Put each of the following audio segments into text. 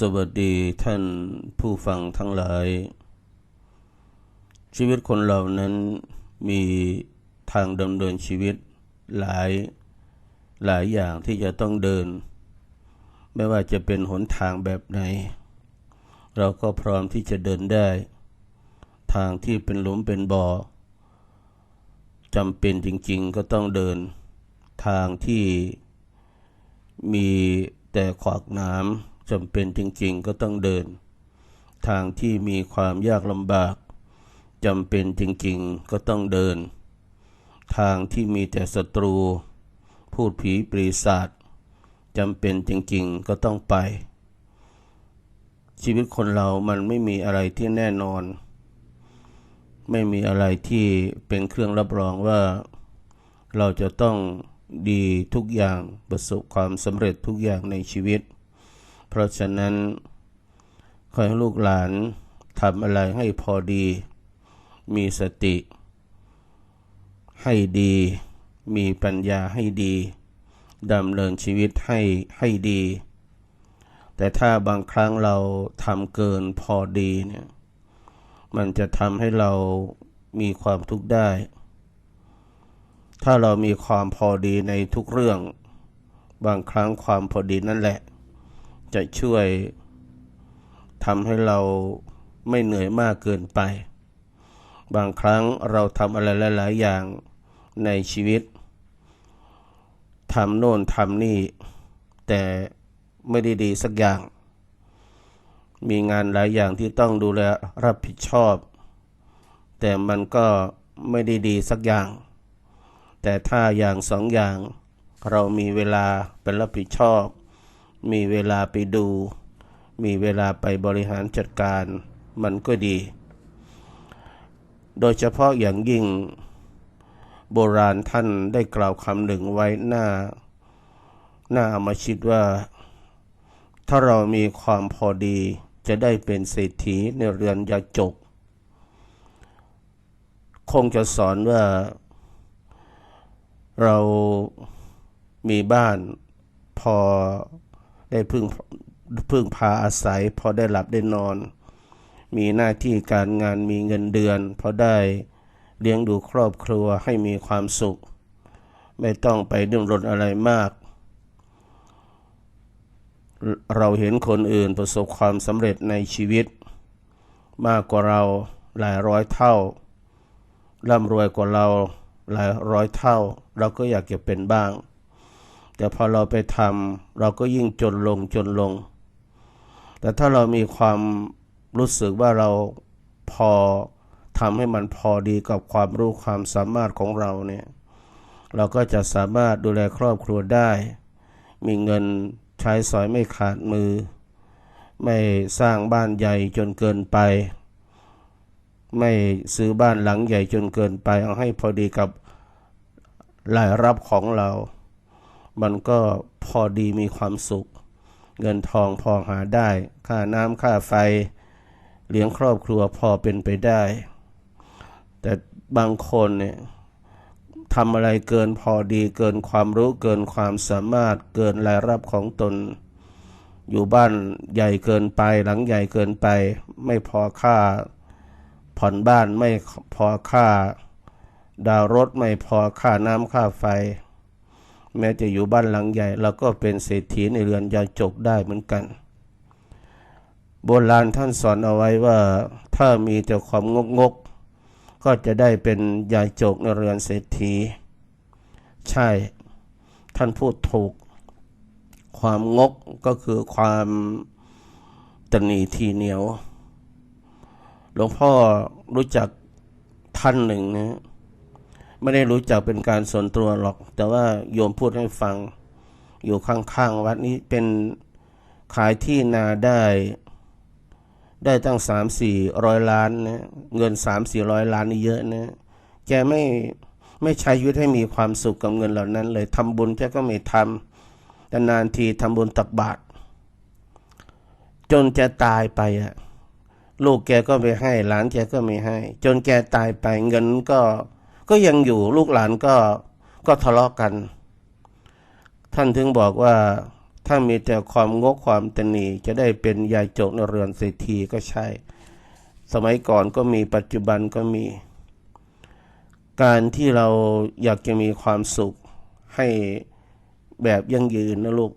สวัสดีท่านผู้ฟังทั้งหลาย ชีวิตคนเรานั้นมีทางดำเนินชีวิตหลายหลายอย่างที่จะต้องเดิน ไม่ว่าจะเป็นหนทางแบบไหน เราก็พร้อมที่จะเดินได้ ทางที่เป็นหลุมเป็นบ่อจำเป็นจริงๆก็ต้องเดิน ทางที่มีแต่ขวากน้ำ จำเป็นจริงๆก็ต้องเดิน ทางที่มีความยากลำบากจำเป็นจริงๆก็ต้องเดิน ทางที่มีแต่ศัตรู พูดผีปรีศาจจำเป็นจริงๆก็ต้องไป ชีวิตคนเรามันไม่มีอะไรที่แน่นอน ไม่มีอะไรที่เป็นเครื่องรับรองว่า เราจะต้องดีทุกอย่างประสบความสำเร็จทุกอย่างในชีวิต เพราะฉะนั้นขอให้ลูกหลานทำอะไรให้พอดี มีสติ ให้ดี มีปัญญาให้ดีดำเนินชีวิตให้ให้ดี แต่ถ้าบางครั้งเราทำเกินพอดีเนี่ยมันจะทำให้เรามีความทุกข์ได้ ถ้าเรามีความพอดีในทุกเรื่อง บางครั้งความพอดีนั่นแหละ จะช่วยทำให้เราไม่เหนื่อยมากเกินไป บางครั้งเราทำอะไรหลาย ๆ อย่างในชีวิตทำโน่นทำนี่ แต่ไม่ได้ดีสักอย่าง มีงานหลายอย่างที่ต้องดูแลรับผิดชอบ แต่มันก็ไม่ได้ดีสักอย่าง แต่ถ้าอย่างสองอย่างเรามีเวลาเป็นรับผิดชอบ มีเวลาไปดู มีเวลาไปบริหารจัดการมันก็ดี โดยเฉพาะอย่างยิ่ง โบราณท่านได้กล่าวคำหนึ่งไว้หน้า หน้าอามาชิดว่า ถ้าเรามีความพอดีจะได้เป็นเศรษฐีในเรือนยาจก คงจะสอนว่า เรามีบ้านพอ ได้พึ่งพึ่งพาอาศัย พอได้หลับได้นอน มีหน้าที่การงานมีเงินเดือน พอได้เลี้ยงดูครอบครัวให้มีความสุข ไม่ต้องไปดิ้นรนอะไรมาก เราเห็นคนอื่นประสบความสำเร็จในชีวิต มากกว่าเราหลายร้อยเท่าร่ำรวยกว่าเราหลายร้อยเท่า เราก็อยากจะเป็นบ้าง แต่พอเราไปทำเราก็ยิ่งจนลงจนลง แต่ถ้าเรามีความรู้สึกว่าเราพอทำให้มันพอดีกับความรู้ความสามารถของเราเนี่ยเราก็จะสามารถดูแลครอบครัวได้ มีเงินใช้สอยไม่ขาดมือ ไม่สร้างบ้านใหญ่จนเกินไป ไม่ซื้อบ้านหลังใหญ่จนเกินไป เอาให้พอดีกับรายรับของเรา มันก็พอดีมีความสุข เงินทองพอหาได้ ค่าน้ำค่าไฟ เลี้ยงครอบครัวพอเป็นไปได้ แต่บางคนเนี่ยทำอะไรเกินพอดีเกินความรู้เกินความสามารถเกินรายรับของตน อยู่บ้านใหญ่เกินไปหลังใหญ่เกินไป ไม่พอค่า ผ่อนบ้านไม่พอค่า ดาวรถไม่พอค่าน้ำค่าไฟ แม้จะอยู่บ้านหลังใหญ่ เราก็เป็นเศรษฐีในเรือนยาจกได้เหมือนกัน โบราณท่านสอนเอาไว้ว่าถ้ามีแต่ความงกงกก็จะได้เป็นยาจกในเรือนเศรษฐี ใช่ท่านพูดถูก ความงกก็คือความตนีทีเหนียว หลวงพ่อรู้จักท่านหนึ่งนะ ไม่ได้รู้จักเป็นการส่วนตัวหรอก แต่ว่าโยมพูดให้ฟัง อยู่ข้างๆวัดนี้เป็นขายที่นาได้ ได้ตั้งสามสี่ร้อยล้านนะเงินสามสี่ร้อยล้านนี่เยอะนะ แกไม่ไม่ใช้ชีวิตให้มีความสุขกับเงินเหล่านั้น เลยทำบุญแกก็ไม่ทำแต่นานทีทำบุญตักบาตรจนจะตายไปอะลูกแกก็ไม่ให้ หลานแกก็ไม่ให้ จนแกตายไปเงินก็ ก็ยังอยู่ลูกหลานก็ก็ทะเลาะกัน ท่านถึงบอกว่าถ้ามีแต่ความงกความตนีจะได้เป็นยายโจกในเรือนเศรษฐีก็ใช่ สมัยก่อนก็มีปัจจุบันก็มี การที่เราอยากจะมีความสุขให้แบบยั่งยืนนะลูก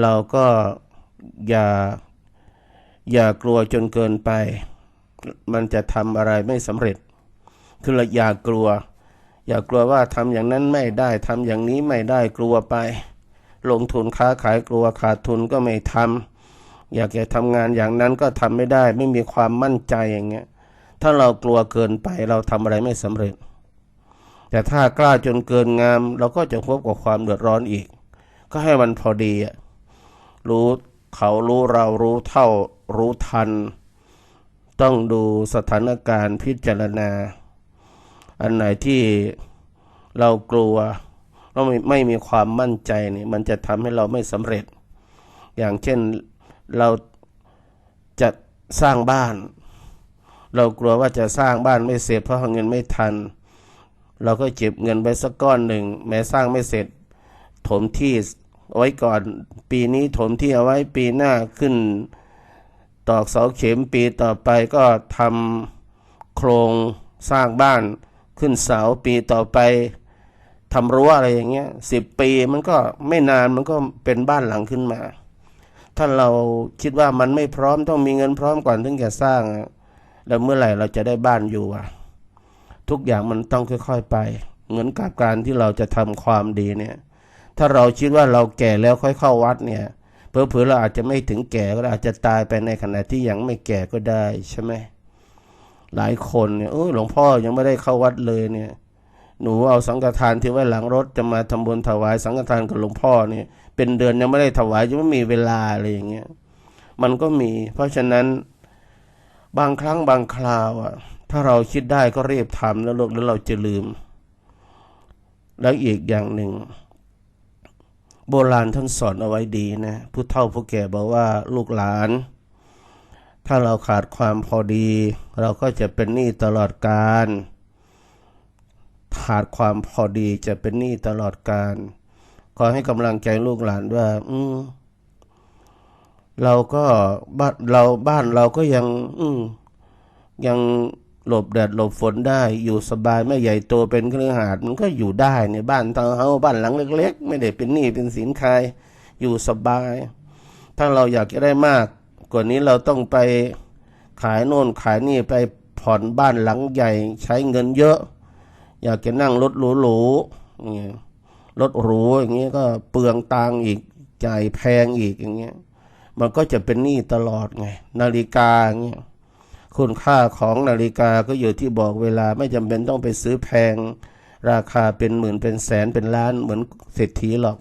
เราก็อย่าอย่ากลัวจนเกินไป มันจะทำอะไรไม่สำเร็จ คืออย่ากลัว อย่ากลัวว่าทำอย่างนั้นไม่ได้ทำอย่างนี้ไม่ได้กลัวไป ลงทุนค้าขายกลัวขาดทุนก็ไม่ทำอยากจะทำงานอย่างนั้นก็ทำไม่ได้ ไม่มีความมั่นใจอย่างเงี้ยถ้าเรากลัวเกินไปเราทำอะไรไม่สำเร็จ แต่ถ้ากล้าจนเกินงาม เราก็จะพบกับความเดือดร้อนอีก ก็ให้มันพอดีรู้เขารู้เรารู้เท่ารู้ทัน ต้องดูสถานการณ์พิจารณา อันไหนที่เรากลัวเราไม่ไม่มีความมั่นใจเนี่ยมันจะทำให้เราไม่สำเร็จ อย่างเช่นเราจะสร้างบ้าน เรากลัวว่าจะสร้างบ้านไม่เสร็จเพราะเงินไม่ทัน เราก็เก็บเงินไปสักก้อนหนึ่ง แม้สร้างไม่เสร็จ ถมที่เอาไว้ก่อนปีนี้ถมที่เอาไว้ปีหน้าขึ้น ตอกเสาเข็มปีต่อไปก็ทำโครงสร้างบ้าน ขึ้นเสาปีต่อไปทำรั้วอะไรอย่างเงี้ยสิบปีมันก็ไม่นานมันก็เป็นบ้านหลังขึ้นมา ถ้าเราคิดว่ามันไม่พร้อมต้องมีเงินพร้อมก่อนถึงจะสร้าง แล้วเมื่อไหร่เราจะได้บ้านอยู่อะ ทุกอย่างมันต้องค่อย ๆ ไป เหมือนกับการที่เราจะทำความดีเนี่ย ถ้าเราคิดว่าเราแก่แล้วค่อยเข้าวัดเนี่ยเผลอๆเราอาจจะไม่ถึงแก่ก็อาจจะตายไปในขณะที่ยังไม่แก่ก็ได้ใช่ไหม หลายคนเนี่ยเออหลวงพ่อยังไม่ได้เข้าวัดเลยเนี่ย หนูเอาสังฆทานที่ไว้หลังรถจะมาทำบุญถวายสังฆทานกับหลวงพ่อเนี่ย เป็นเดือนยังไม่ได้ถวายยังไม่มีเวลาอะไรอย่างเงี้ยมันก็มี เพราะฉะนั้นบางครั้งบางคราวอะ ถ้าเราคิดได้ก็รีบทำแล้วลูกแล้วเราจะลืม แล้วอีกอย่างหนึ่ง โบราณท่านสอนเอาไว้ดีนะผู้เฒ่าผู้แก่บอกว่าลูกหลาน ถ้าเราขาดความพอดี เราก็จะเป็นหนี้ตลอดกาลขาดความพอดีจะเป็นหนี้ตลอดกาลขอให้กำลังใจลูกหลานว่า อืมเราก็บ้านเราบ้านเราก็ยัง อืมยังหลบแดดหลบฝนได้อยู่สบายไม่ใหญ่โตเป็นเครือหาดมันก็อยู่ได้ในบ้านทาวน์เฮาส์บ้านหลังเล็ก ๆ ไม่ได้เป็นหนี้เป็นสินใครอยู่สบาย ถ้าเราอยากจะได้มาก กว่านี้เราต้องไปขายโน่นขายนี่ไปผ่อนบ้านหลังใหญ่ใช้เงินเยอะ อยากจะนั่งรถหรูๆเงี้ยรถหรูอย่างเงี้ยก็เปลืองตังอีกจ่ายแพงอีกอย่างเงี้ยมันก็จะเป็นหนี้ตลอดไง นาฬิกาเงี้ยคุณค่าของนาฬิกาก็อยู่ที่บอกเวลาไม่จำเป็นต้องไปซื้อแพง ราคาเป็นหมื่นเป็นแสนเป็นล้านเหมือนเศรษฐีหรอก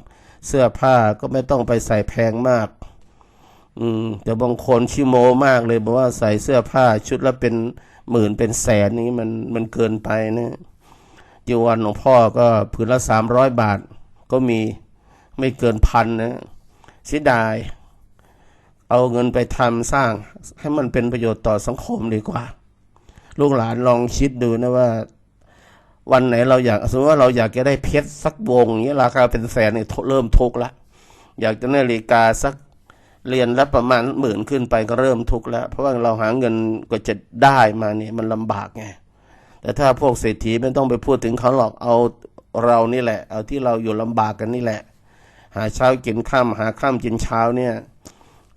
เสื้อผ้าก็ไม่ต้องไปใส่แพงมาก อืมแต่บางคนชิโมมากเลยบอกว่าใส่เสื้อผ้าชุดละเป็นหมื่นเป็นแสนนี้มันมันเกินไปนะจีวรหลวงพ่อก็ผืนละสามร้อยบาท ก็มีไม่เกินพันนะเสียดาย เอาเงินไปทำสร้าง ให้มันเป็นประโยชน์ต่อสังคมดีกว่า ลูกหลานลองคิดดูนะว่า วันไหนเราอยากสมมติว่าเราอยากจะได้เพชรสักวงนี้ราคาเป็นแสนเนี่ยเริ่มทุกข์ละอยากจะได้นาฬิกาสัก เรียนละประมาณหมื่นขึ้นไปก็เริ่มทุกข์แล้ว เพราะว่าเราหาเงินก็จะได้มาเนี่ยมันลำบากไงแต่ถ้าพวกเศรษฐีไม่ต้องไปพูดถึงเขาหรอกเอาเรานี่แหละ เอาที่เราอยู่ลำบากกันนี่แหละ หาเช้ากินข้ามหาข้ามกินเช้าเนี่ย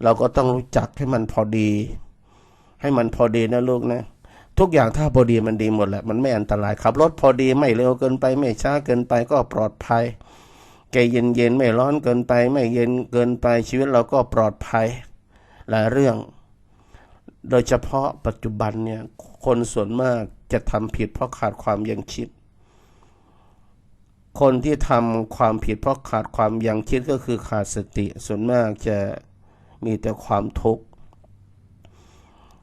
เราก็ต้องรู้จักให้มันพอดี ให้มันพอดีนะลูกนะทุกอย่างถ้าพอดีมันดีหมดแหละมันไม่อันตรายขับรถพอดีไม่เร็วเกินไปไม่ช้าเกินไปก็ปลอดภัย ใจเย็นเย็นๆไม่ร้อนเกินไป ไม่เย็นเกินไปชีวิตเราก็ปลอดภัยหลายเรื่อง โดยเฉพาะปัจจุบันเนี่ยคนส่วนมากจะทำผิดเพราะขาดความยังคิด คนที่ทำความผิดเพราะขาดความยังคิดก็คือขาดสติ ส่วนมากจะมีแต่ความทุกข์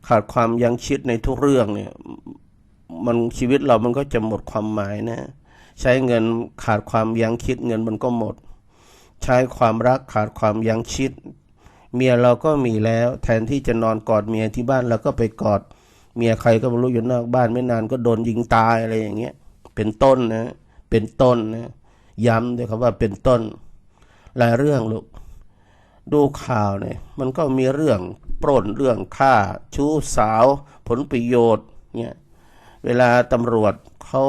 ขาดความยังคิดในทุกเรื่องเนี่ยมันชีวิตเรามันก็จะหมดความหมายนะ ใช้เงินขาดความยั้งคิดเงินมันก็หมด ใช้ความรักขาดความยั้งคิด เมียเราก็มีแล้ว แทนที่จะนอนกอดเมียที่บ้านเราก็ไปกอด เมียใครก็ไม่รู้อยู่นอกบ้านไม่นานก็โดนยิงตายอะไรอย่างเงี้ยเป็นต้นนะ เป็นต้นนะ ย้ำด้วยคำว่าเป็นต้น หลายเรื่องลูกดูข่าวเนี่ยมันก็มีเรื่องปล้นเรื่องฆ่า ชู้สาว ผลประโยชน์เนี่ยเวลาตำรวจเขา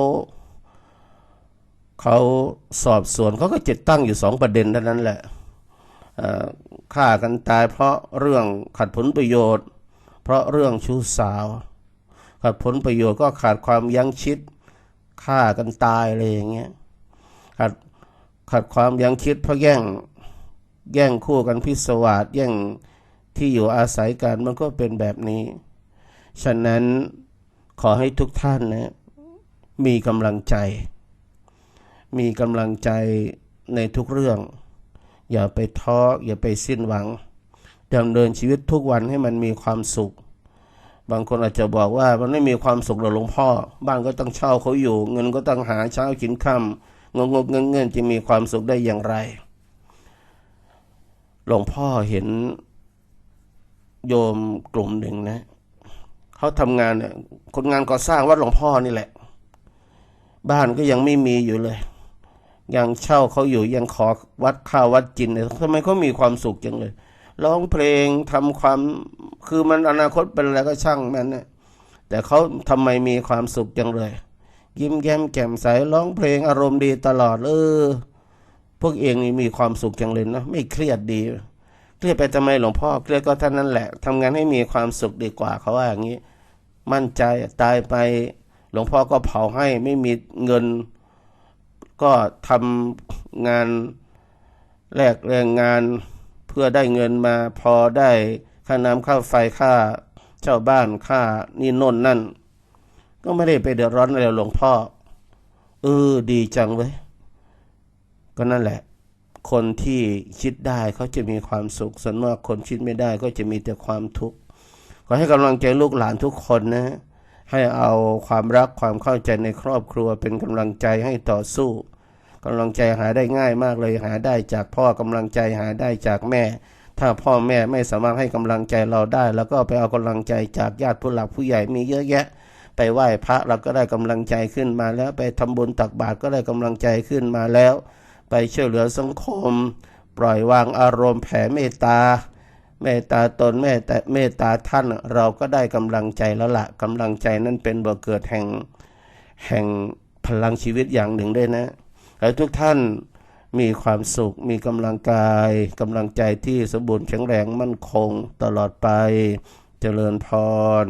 เขาสอบสวนเขาก็จะตั้งอยู่สองประเด็นเท่านั้นแหละฆ่ากันตายเพราะเรื่องขัดผลประโยชน์ เพราะเรื่องชู้สาว ขัดผลประโยชน์ก็ขาดความยั้งชิดฆ่ากันตายอะไรอย่างเงี้ยขัดขัดความยั้งคิดเพราะแย่งแย่งคู่กันพิศวาสแย่งที่อยู่อาศัยกันมันก็เป็นแบบนี้ ฉะนั้นขอให้ทุกท่านนะมีกำลังใจ มีกำลังใจในทุกเรื่อง อย่าไปท้ออย่าไปสิ้นหวังดำเนินชีวิตทุกวันให้มันมีความสุข บางคนอาจจะบอกว่ามันไม่มีความสุขหรอกหลวงพ่อ บ้านก็ต้องเช่าเขาอยู่ เงินก็ต้องหาเช้ากินค่ำงงงเงินเงินจะมีความสุขได้อย่างไร หลวงพ่อเห็นโยมกลุ่มหนึ่งนะเขาทำงานเนี่ยคนงานก่อสร้างวัดหลวงพ่อนี่แหละ บ้านก็ยังไม่มีอยู่เลย ยังเช่าเขาอยู่ยังขอวัดข้าววัดจินเนี่ยทำไมเขามีความสุขจังเลยร้องเพลงทำความคือมันอนาคตเป็นอะไรก็ช่างมันเนี่ยแต่เขาทำไมมีความสุขจังเลย ยิ้มแย้มแจ่มใสร้องเพลงอารมณ์ดีตลอดเออพวกเองนี่มีความสุขจังเลยนะไม่เครียดดี เครียดไปทำไมหลวงพ่อเครียดก็ท่านนั้นแหละทำงานให้มีความสุขดีกว่าเขาว่าอย่างนี้ มั่นใจตายไปหลวงพ่อก็เผาให้ไม่มีเงิน ก็ทำงานแลกแรงงานเพื่อได้เงินมาพอได้ค่าน้ำค่าไฟค่าเช่าบ้านค่านี่น่นนั่น ก็ไม่ได้ไปเดือดร้อนอะไรหลวงพ่อเออดีจังเว้ยก็นั่นแหละ คนที่คิดได้เขาจะมีความสุขส่วนมากคนคิดไม่ได้ก็จะมีแต่ความทุกข์ขอให้กำลังใจลูกหลานทุกคนนะ ให้เอาความรักความเข้าใจในครอบครัวเป็นกำลังใจให้ต่อสู้กำลังใจหาได้ง่ายมากเลยหาได้จากพ่อกำลังใจหาได้จากแม่ ถ้าพ่อแม่ไม่สามารถให้กำลังใจเราได้ แล้วก็ไปเอากำลังใจจากญาติผู้หลักผู้ใหญ่มีเยอะแยะ ไปไหว้พระเราก็ได้กำลังใจขึ้นมาแล้วไปทำบุญตักบาตรก็ได้กำลังใจขึ้นมาแล้ว ไปช่วยเหลือสังคม ปล่อยวางอารมณ์แผ่เมตตา เมตตาตนเมตตาเมตตาท่านเราก็ได้กำลังใจแล้วละกำลังใจนั้นเป็นบ่อเกิดแห่งแห่งพลังชีวิตอย่างหนึ่งด้วยนะให้ทุกท่านมีความสุขมีกำลังกายกำลังใจที่สมบูรณ์แข็งแรงมั่นคงตลอดไป เจริญพร